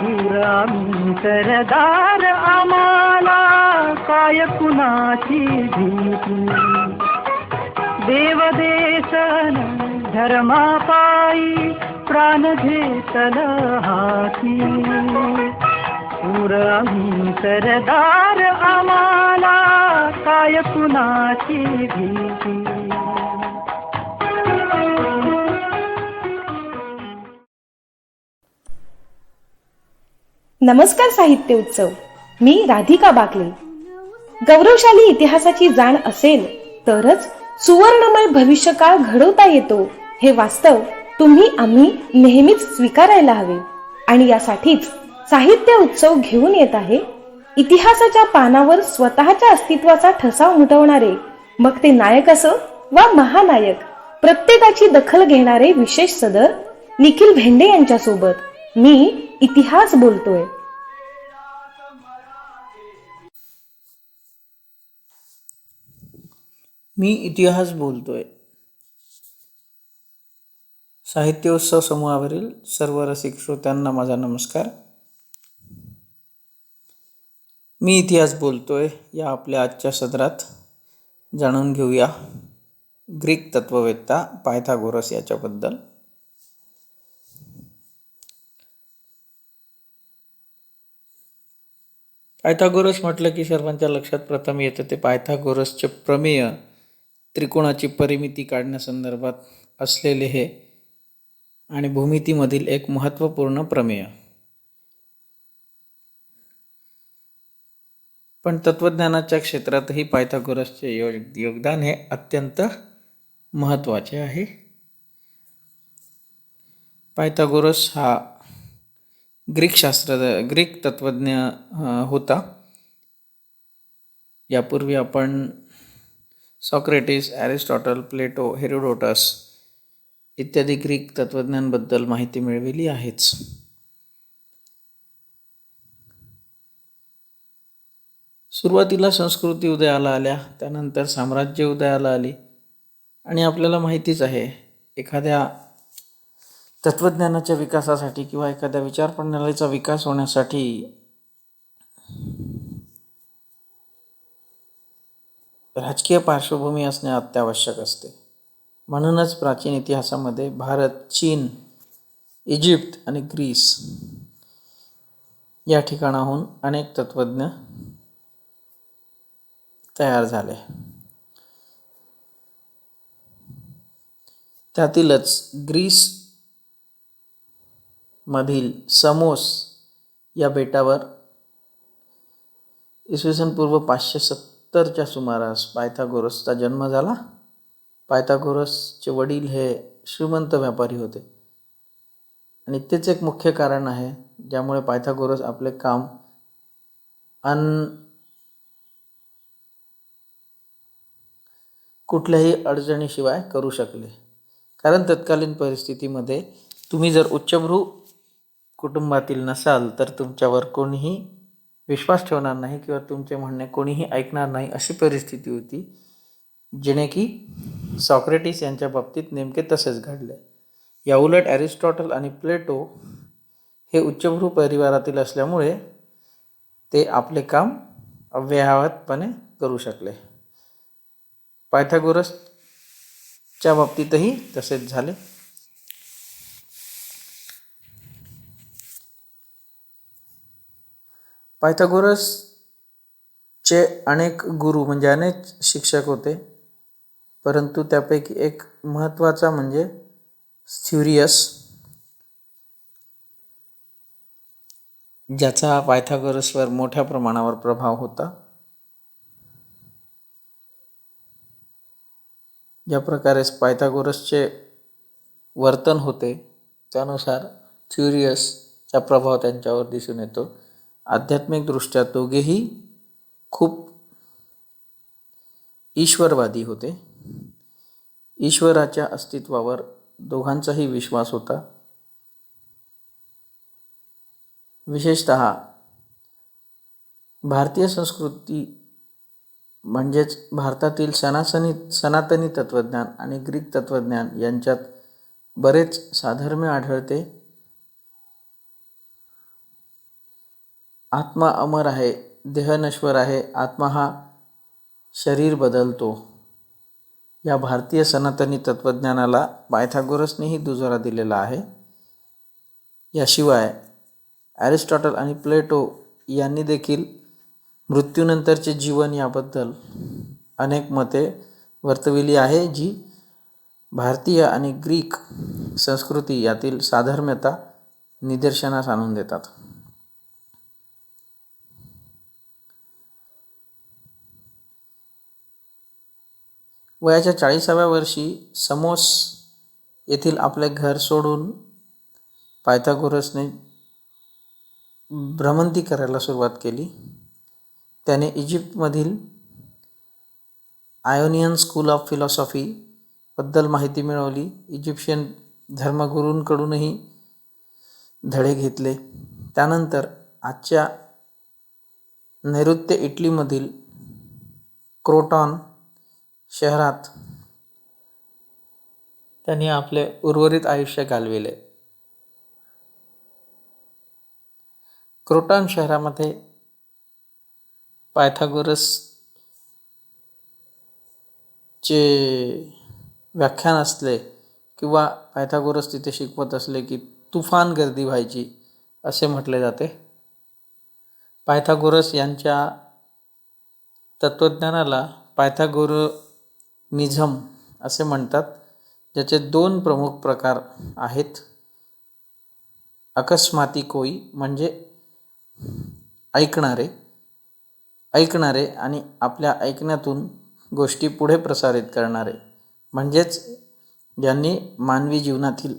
पुरामी सरदार आम्हाला काय कुणाची भीती? देवदेशन धर्मापायी प्राण घेतला हाती पुरामी सरदार आम्हाला काय कुणाची भीती? नमस्कार साहित्य उत्सव. मी राधिका बाकले. गौरवशाली इतिहासाची जाण असेल तरच सुवर्णमय भविष्यकाळ घडवता येतो हे वास्तव तुम्ही आम्ही नेहमीच स्वीकारायला हवे. आणि यासाठीच साहित्य उत्सव घेऊन येत आहे. इतिहासाच्या पानावर स्वतःच्या अस्तित्वाचा ठसा उमटवणारे मग ते नायक असो वा महानायक प्रत्येकाची दखल घेणारे विशेष सदर निखिल भेंडे यांच्या सोबत मी इतिहास बोलतोय. मी इतिहास बोलतोय. साहित्योत्सव समूहावरील सर्व रसिक श्रोत्यांना माझा नमस्कार. मी इतिहास बोलतोय या आपल्या आजच्या सदरात जाणून घेऊया ग्रीक तत्ववेत्ता पायथागोरस याच्याबद्दल. पायथागोरस म्हटलं की सर्वांच्या लक्षात प्रथम येतं ते पायथागोरसचे प्रमेय त्रिकोणाची परिमिती काढण्यासंदर्भात असलेले हे आणि भूमितीमधील एक महत्त्वपूर्ण प्रमेय. पण तत्त्वज्ञानाच्या क्षेत्रातही पायथागोरसचे योग योगदान हे अत्यंत महत्त्वाचे आहे. पायथागोरस हा ग्रीक शास्त्र ग्रीक तत्त्वज्ञ होता. यापूर्वी आपण सॉक्रेटिस ॲरिस्टॉटल प्लेटो हेरोडोटस इत्यादी ग्रीक तत्त्वज्ञांबद्दल माहिती मिळविली आहेच. सुरुवातीला संस्कृती उदयाला आल्या त्यानंतर साम्राज्य उदयाला आली. आणि आपल्याला माहितीच आहे एखाद्या तत्त्वज्ञानाच्या विकासासाठी किंवा एखाद्या विचार प्रणालीचा विकास होण्यासाठी राजकीय पार्श्वभूमी असणे अत्यावश्यक असते. म्हणूनच प्राचीन इतिहासामध्ये भारत चीन इजिप्त आणि ग्रीस या ठिकाणाहून अनेक तत्त्वज्ञ तयार झाले. त्यातीलच ग्रीस मधील समोस या बेटावर इसवी सन पूर्व पाचशे सत्तरच्या सुमारास पायथागोरसचा जन्म झाला. पायथागोरसचे वडील हे श्रीमंत व्यापारी होते. आणि तेच एक मुख्य कारण आहे ज्यामुळे पायथागोरस आपले काम अन कुठल्याही अडचणीशिवाय करू शकले. कारण तत्कालीन परिस्थितीमध्ये तुम्ही जर उच्चभ्रू कुटुंबातील नसाल तर तुमच्यावर कोणीही विश्वास ठेवणार नाही किंवा तुमचे म्हणणे कोणीही ऐकणार नाही अशी परिस्थिती होती. जेणे की सॉक्रेटिस यांच्या बाबतीत नेमके तसेच घडले. याउलट ॲरिस्टॉटल आणि प्लेटो हे उच्चभ्रू परिवारातील असल्यामुळे ते आपले काम अव्यावतपणे करू शकले. पायथागोरसच्या बाबतीतही तसेच झाले. पायथागोरसचे अनेक गुरु म्हणजे अनेक शिक्षक होते. परंतु त्यापैकी एक महत्त्वाचा म्हणजे स्थ्युरियस ज्याचा पायथागोरसवर मोठ्या प्रमाणावर प्रभाव होता. ज्या प्रकारे पायथागोरसचे वर्तन होते त्यानुसार थ्युरियसचा प्रभाव त्यांच्यावर दिसून येतो. आध्यात्मिकदृष्ट्या दोघेही खूप ईश्वरवादी होते. ईश्वराच्या अस्तित्वावर दोघांचाही विश्वास होता. विशेषत भारतीय संस्कृती म्हणजेच भारतातील सनासनी सनातनी तत्त्वज्ञान आणि ग्रीक तत्त्वज्ञान यांच्यात बरेच साधर्म्य आढळते. आत्मा अमर आहे देह नश्वर आहे आत्मा हा शरीर बदलतो. या भारतीय सनातनी तत्त्वज्ञानाला पायथागोरसनेही दुजोरा दिलेला आहे. याशिवाय ॲरिस्टॉटल आणि प्लेटो यांनी देखील मृत्यूनंतरचे जीवन याबद्दल अनेक मते वर्तविली आहे जी भारतीय आणि ग्रीक संस्कृती यातील साधर्म्यता निदर्शनास आणून देतात. वयाच्या चाळीसाव्या वर्षी समोस येथील आपले घर सोडून पायथागोरसने भ्रमंती करायला सुरुवात केली. त्याने इजिप्तमधील आयोनियन स्कूल ऑफ फिलॉसॉफीबद्दल माहिती मिळवली. इजिप्शियन धर्मगुरूंकडूनही धडे घेतले. त्यानंतर आजच्या नैऋत्य इटलीमधील क्रोटॉन शहरात त्यांनी आपले उर्वरित आयुष्य घालविले. क्रोटॉन शहरामध्ये पायथागोरस चे व्याख्यान असले किंवा पायथागोरस तिथे शिकवत असले की तुफान गर्दी व्हायची असे म्हटले जाते. पायथागोरस यांच्या तत्त्वज्ञानाला निझम असे म्हणतात ज्याचे दोन प्रमुख प्रकार आहेत. अकस्माती कोई म्हणजे ऐकणारे ऐकणारे आणि आपल्या ऐकण्यातून गोष्टी पुढे प्रसारित करणारे. म्हणजेच ज्यांनी मानवी जीवनातील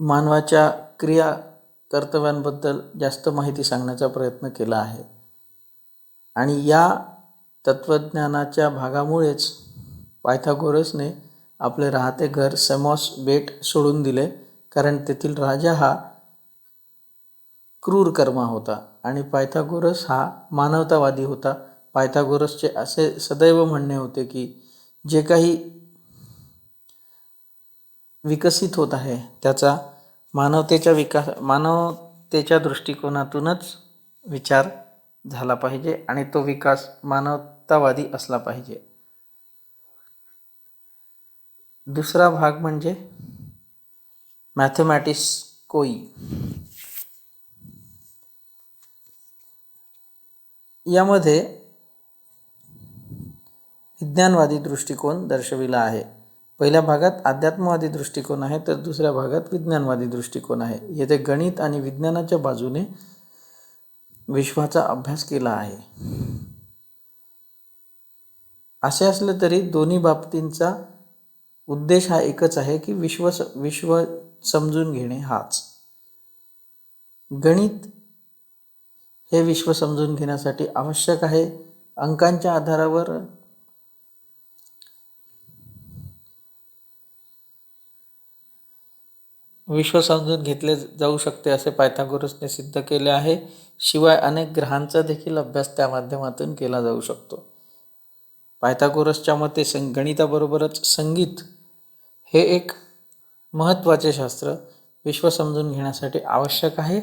मानवाच्या क्रिया कर्तव्यांबद्दल जास्त माहिती सांगण्याचा प्रयत्न केला आहे. आणि या तत्त्वज्ञानाच्या भागामुळेच पायथागोरसने आपले राहते घर सेमॉस बेट सोडून दिले कारण तेथील राजा हा क्रूर कर्मा होता आणि पायथागोरस हा मानवतावादी होता. पायथागोरसचे असे सदैव म्हणणे होते की जे काही विकसित होत आहे त्याचा मानवतेच्या विकास मानवतेच्या दृष्टिकोनातूनच विचार झाला पाहिजे आणि तो विकास मानवतावादी असला पाहिजे. दुसरा भाग म्हणजे मॅथमॅटिक्स कोई. यामध्ये विज्ञानवादी दृष्टिकोन दर्शविला आहे. पहिल्या भागात अध्यात्मवादी दृष्टिकोन आहे तर दुसऱ्या भागात विज्ञानवादी दृष्टिकोन आहे. येथे गणित आणि विज्ञानाच्या बाजूने विश्वाचा अभ्यास केला आहे. असे असले तरी दोन्ही बाबतींचा उद्देश हा एकच आहे की विश्व विश्व समजून घेणे हाच. गणित हे विश्व समजून घेण्यासाठी आवश्यक आहे. अंकांच्या आधारावर विश्व समजून घेतले जाऊ शकते असे पायथागोरसने सिद्ध केले आहे. शिवाय अनेक ग्रहांचा देखील अभ्यास त्या माध्यमातून केला जाऊ शकतो. पायथागोरसच्या मते सं गणिताबरोबरच संगीत हे एक महत्त्वाचे शास्त्र विश्व समजून घेण्यासाठी आवश्यक आहे.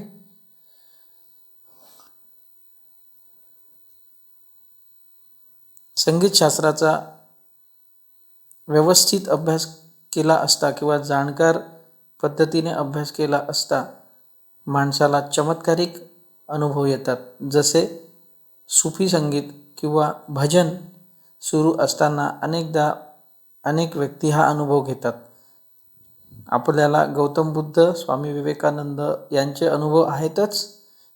संगीतशास्त्राचा व्यवस्थित अभ्यास केला असता किंवा जाणकार पद्धतीने अभ्यास केला असता माणसाला चमत्कारिक अनुभव येतात. जसे सुफी संगीत किंवा भजन सुरू असताना अनेकदा अनेक व्यक्ती हा अनुभव घेतात. आपल्याला गौतम बुद्ध स्वामी विवेकानंद यांचे अनुभव आहेतच.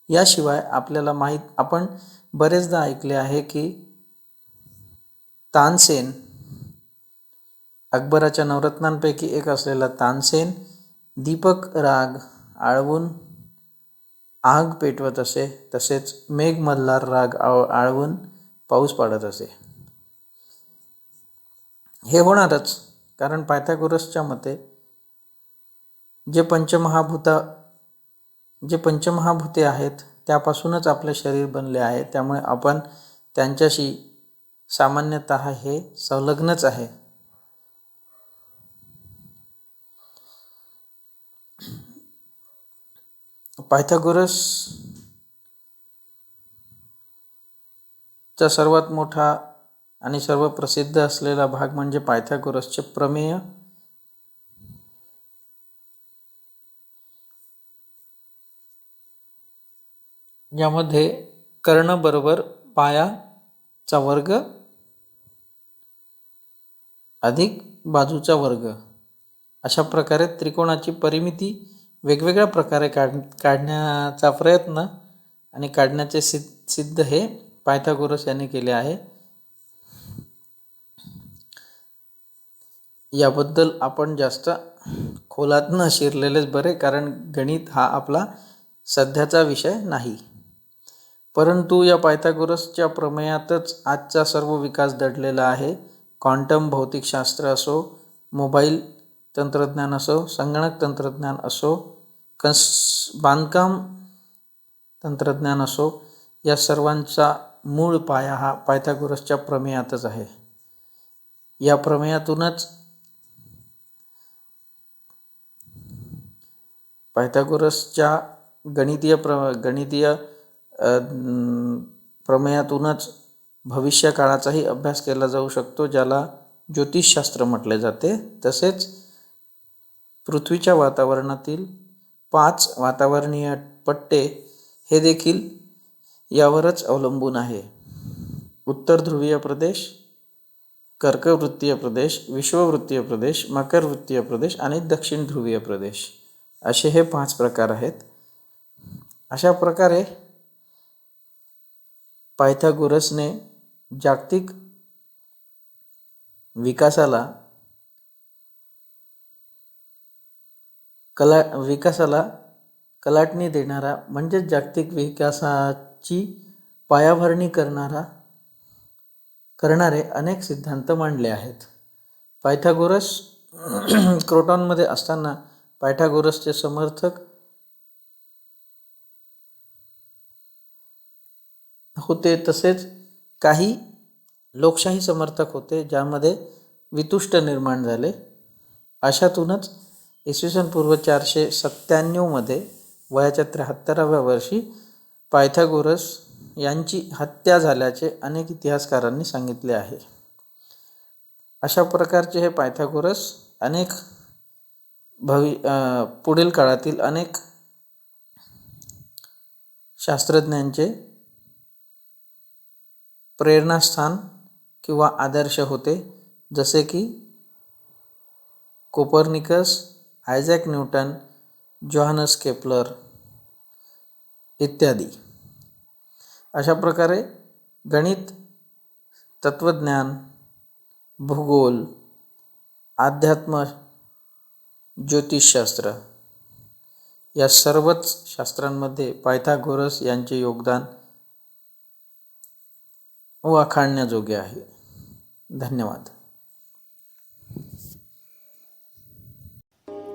याशिवाय आपल्याला माहीत आपण बरेचदा ऐकले आहे की तानसेन अकबराच्या नवरत्नांपैकी एक असलेला तानसेन दीपक राग आळवून आग पेटवत असे तसेच मेघमल्हार राग आव आळवून पाऊस पाडत असे. हे होणारच कारण पायथागोरसच्या मते जे पंचमहाभूता जे पंचमहाभूते आहेत त्यापासूनच आपले शरीर बनले आहे त्यामुळे आपण त्यांच्याशी सामान्यतः हे संलग्नच आहे. पायथागोरस चा सर्वात मोठा आणि सर्व प्रसिद्ध असलेला भाग म्हणजे पायथागोरसचे प्रमेय. यामध्ये कर्ण बरोबर पायाचा वर्ग अधिक बाजूचा वर्ग. अशा प्रकारे त्रिकोणाची परिमिती वेगवेगळ्या प्रकारे काढ काढण्याचा प्रयत्न आणि काढण्याचे सिद्ध सिद्ध हे पायथागोरस यांनी केले आहे. याबद्दल आपण जास्त खोलात न शिरलेलेच बरे कारण गणित हा आपला सध्याचा विषय नाही. परंतु या पायथागोरसच्या प्रमेयातच आजचा सर्व विकास दडलेला आहे. क्वांटम भौतिकशास्त्र असो मोबाईल तंत्रज्ञान असो संगणक तंत्रज्ञान असो कन्स बांधकाम तंत्रज्ञान असो या सर्वांचा मूळ पाया हा पायथागोरसच्या प्रमेयातच आहे. या प्रमेयातूनच पायथागोरसच्या गणितीय प्र गणितीय प्रमेयातूनच भविष्य काळाचाही अभ्यास केला जाऊ शकतो ज्याला ज्योतिषशास्त्र म्हटले जाते. तसेच पृथ्वीच्या वातावरणातील पाच वातावरणीय पट्टे हे देखील यावरच अवलंबून आहे. उत्तर ध्रुवीय प्रदेश कर्कवृत्तीय प्रदेश विश्ववृत्तीय प्रदेश मकरवृत्तीय प्रदेश आणि दक्षिण ध्रुवीय प्रदेश. असे हे पाच प्रकार आहेत. अशा प्रकारे पायथागोरसने जागतिक विकासाला कला विकासाला कलाटणी देणारा म्हणजेच जागतिक विकासाची पायाभरणी करणारा करणारे अनेक सिद्धांत मांडले आहेत. पायथागोरस क्रोटॉनमध्ये असताना पायथागोरसचे समर्थक होते तसेच काही लोकशाही समर्थक होते ज्यामध्ये वितुष्ट निर्माण झाले. अशातूनच इसवी सन पूर्व चारशे सत्त्याण्णवमध्ये वयाच्या त्र्याहत्तराव्या वर्षी पायथागोरस यांची हत्या झाल्याचे अनेक इतिहासकारांनी सांगितले आहे. अशा प्रकारचे हे पायथागोरस अनेक भवि पुढील काळातील अनेक शास्त्रज्ञांचे प्रेरणास्थान किंवा आदर्श होते. जसे की Copernicus Isaac Newton Johannes Kepler इत्यादी. अशा प्रकारे गणित तत्त्वज्ञान भूगोल अध्यात्म ज्योतिषशास्त्र या सर्वच शास्त्रांमध्ये पायथागोरस यांचे योगदान वाखाणण्याजोगे आहे. धन्यवाद.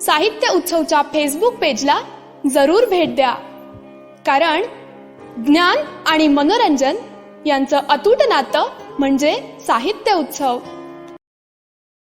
साहित्य उत्सवच्या फेसबुक पेजला जरूर भेट द्या. कारण ज्ञान आणि मनोरंजन यांचं अतूट नातं म्हणजे साहित्य उत्सव.